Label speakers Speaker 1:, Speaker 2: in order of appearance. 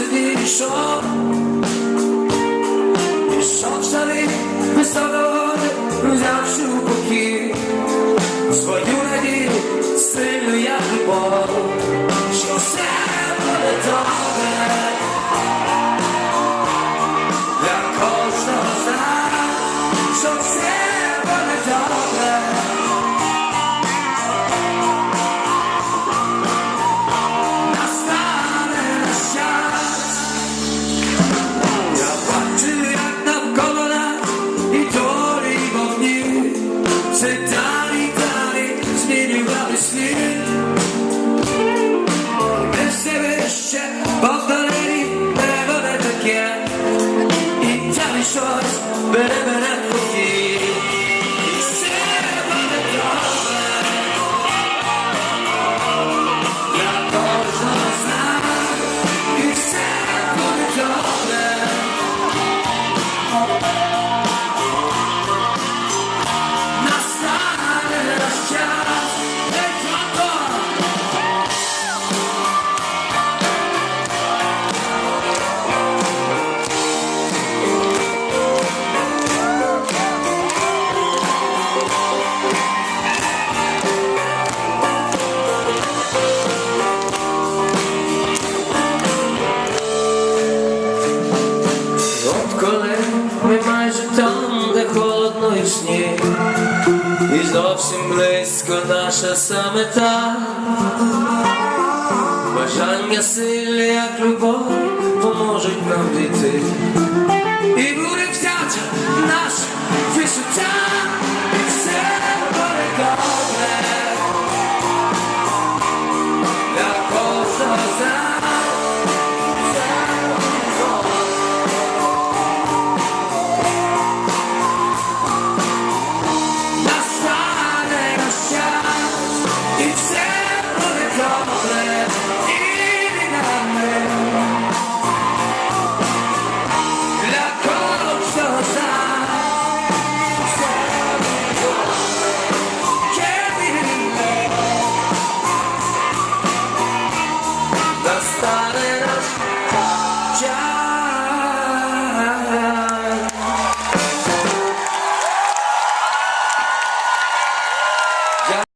Speaker 1: собі пішов, пішов шари високо, взявши у боки свою надію, сильну як любов, що все буде добре. колишні, і зовсім близько наша самета, бажання сильне, як любов. started